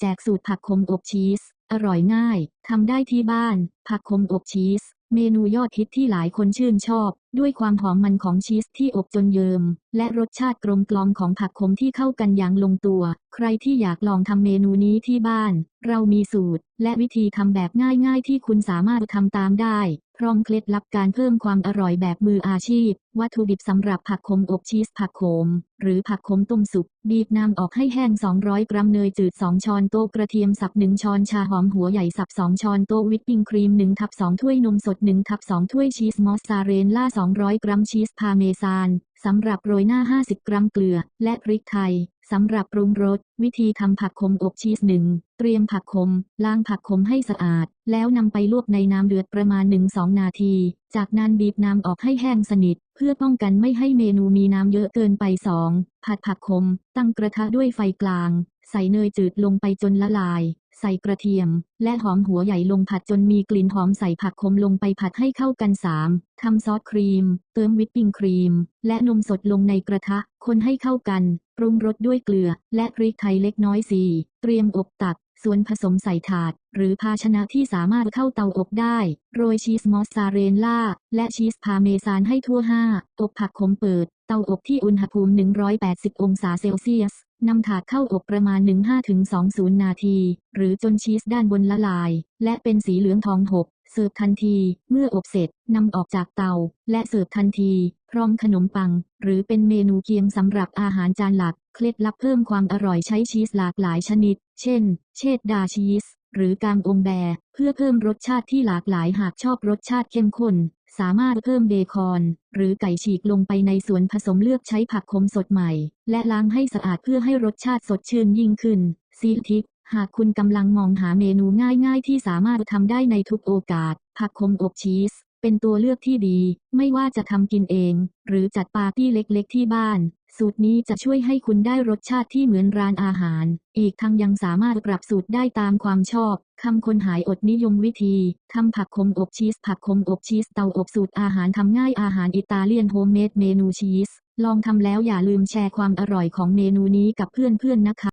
แจกสูตรผักขมอบชีส อร่อยง่าย ทำได้ที่บ้าน ผักขมอบชีส เมนูยอดฮิตที่หลายคนชื่นชอบ ด้วยความหอมมันของชีสที่อบจนเยิม และรสชาติกลมกลอมของผักขมที่เข้ากันอย่างลงตัว ใครที่อยากลองทำเมนูนี้ที่บ้าน เรามีสูตร และวิธีทำแบบง่ายๆ ที่คุณสามารถทำตามได้ พร้อมเคล็ดลับการเพิ่มความอร่อยแบบมืออาชีพ วัตถุดิบสำหรับผักขมอบชีสผักโขม หรือผักขมต้มสุก บีบน้ำออกให้แห้ง 200 กรัมเนยจืด 2 ช้อนโต๊ะกระเทียมสับ 1 ช้อนชาหอมหัวใหญ่สับ 2 ช้อนโต๊ะวิปปิ้งครีม1ทับ2ถ้วยนมสด1ทับ2ถ้วยชีสมอสซาเรลล่า 200 กรัมชีสพาเมซาน สำหรับโรยหน้า 50 กรัมเกลือ และพริกไทย สำหรับปรุงรส วิธีทำผักขมอบชีสหนึ่ง เตรียมผักขม ล้างผักขมให้สะอาด แล้วนำไปลวกในน้ำเดือดประมาณ 1-2 นาที จากนั้นบีบน้ำออกให้แห้งสนิท เพื่อป้องกันไม่ให้เมนูมีน้ำเยอะเกินไป 2. ผัดผักขม ตั้งกระทะด้วยไฟกลาง ใส่เนยจืดลงไปจนละลาย ใส่กระเทียม และหอมหัวใหญ่ลงผัดจนมีกลิ่นหอมใส่ผักขมลงไปผัดให้เข้ากัน 3. ทำซอสครีม เติมวิปปิ้งครีม และนมสดลงในกระทะ คนให้เข้ากัน ปรุงรสด้วยเกลือ และพริกไทยเล็กน้อย 4. เตรียมอบตัก ส่วนผสมใส่ถาด หรือภาชนะที่สามารถเข้าเตาอบได้ โรยชีสมอสซาเรลล่า และชีสพาเมซานให้ทั่ว 5. อบผักขมเปิด เตาอบที่อุณหภูมิ 180 องศาเซลเซียส นำถาดเข้าอบประมาณ 15-20 นาที หรือจนชีสด้านบนละลาย และเป็นสีเหลืองทองหกเสิร์ฟทันที เมื่ออบเสร็จนำออกจากเตา และเสิร์ฟทันที พร้อมขนมปัง หรือเป็นเมนูเคียงสำหรับอาหารจานหลัก เคล็ดลับเพิ่มความอร่อยใช้ชีสหลากหลายชนิด เช่น เชดดาชีส หรือกางองแบ เพื่อเพิ่มรสชาติที่หลากหลายหากชอบรสชาติเข้มข้น สามารถเพิ่มเบคอน หรือไก่ฉีกลงไปในส่วนผสมเลือกใช้ผักขมสดใหม่ และล้างให้สะอาดเพื่อให้รสชาติสดชื่นยิ่งขึ้นซีทิปหากคุณกำลังมองหาเมนูง่ายๆ ที่สามารถทำได้ในทุกโอกาส ผักขมอบชีส เป็นตัวเลือกที่ดี ไม่ว่าจะทำกินเอง หรือจัดปาร์ตี้เล็กๆ ที่บ้าน สูตรนี้จะช่วยให้คุณได้รสชาติที่เหมือนร้านอาหาร อีกทั้งยังสามารถปรับสูตรได้ตามความชอบคำคนหายอดนิยมวิธีทำผักขมอบชีส ผักขมอบชีสเตาอบสูตรอาหารทำง่ายอาหารอิตาเลียนโฮมเมดเมนูชีส ลองทำแล้วอย่าลืมแชร์ความอร่อยของเมนูนี้กับเพื่อนๆนะคะ